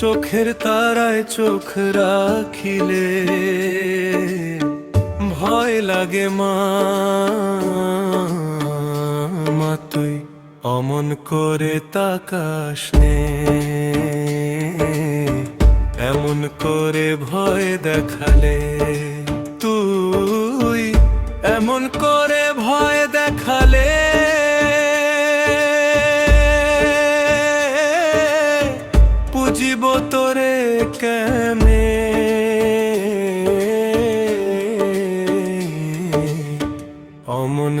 চোখের তারায় চোখ রাখিলে ভয় লাগে মা। তুই অমন করে তাকাস নে। এমন করে ভয় দেখালে তুই এমন করে ভয় দেখালে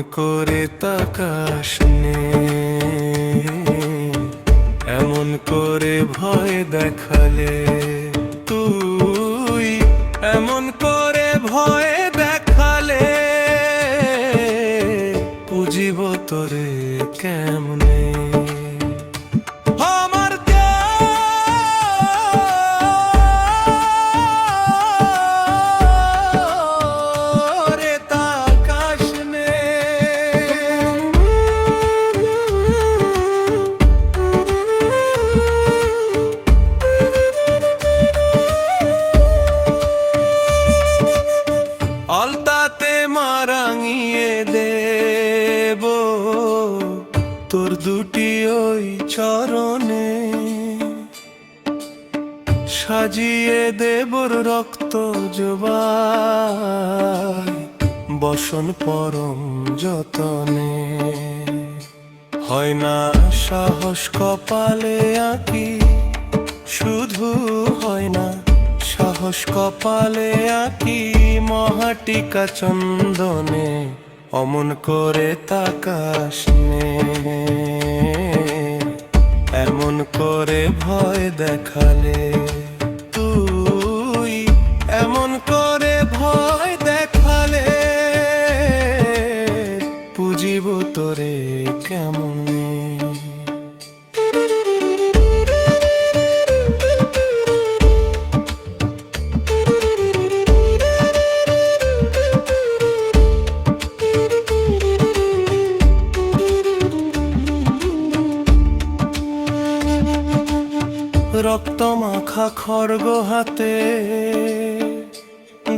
করে তাকাস নে। এমন করে ভয় দেখালে তুই এমন তোর দুটি ওই চরণে সাজিয়ে দেবর রক্ত জবাই বসন পরম যতনে। হয় না সাহস কপালে আঁকি, শুধু হয় না সাহস কপালে আঁকি মহাটিকা চন্দনে। অমন করে তাকাস নে। এমন করে ভয় দেখালে রক্ত মাখা খর্গ হাতে।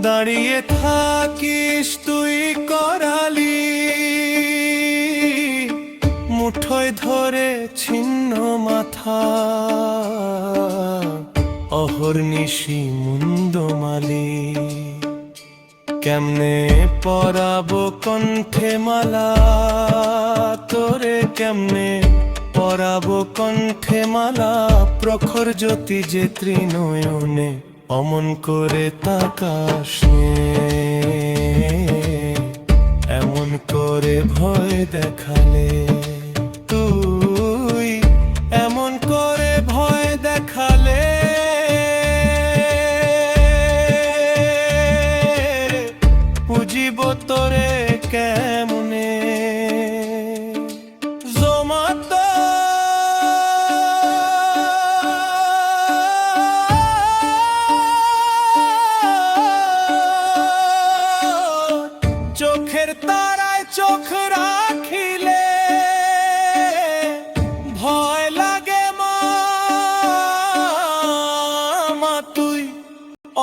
দাঁড়িয়ে থাকিস তুই করালি। মুঠোয় ধরে ছিন্ন মাথা। অহর্নিশি মুন্দমালি কেমনে পরাবো কণ্ঠে মালা? তোরে কেমনে পরাবো কণ্ঠে মালা, প্রখর জ্যোতি যে ত্রিনয়নে অমন করে তাকাশ এমন করে ভয় দেখালে তুই, এমন করে ভয় দেখালে পুজিব তোরে চোখের তারায় চোখ রাখিলে ভয় লাগে মা তুই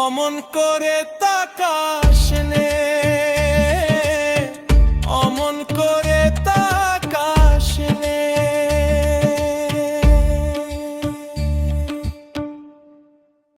অমন করে তাকাস নে।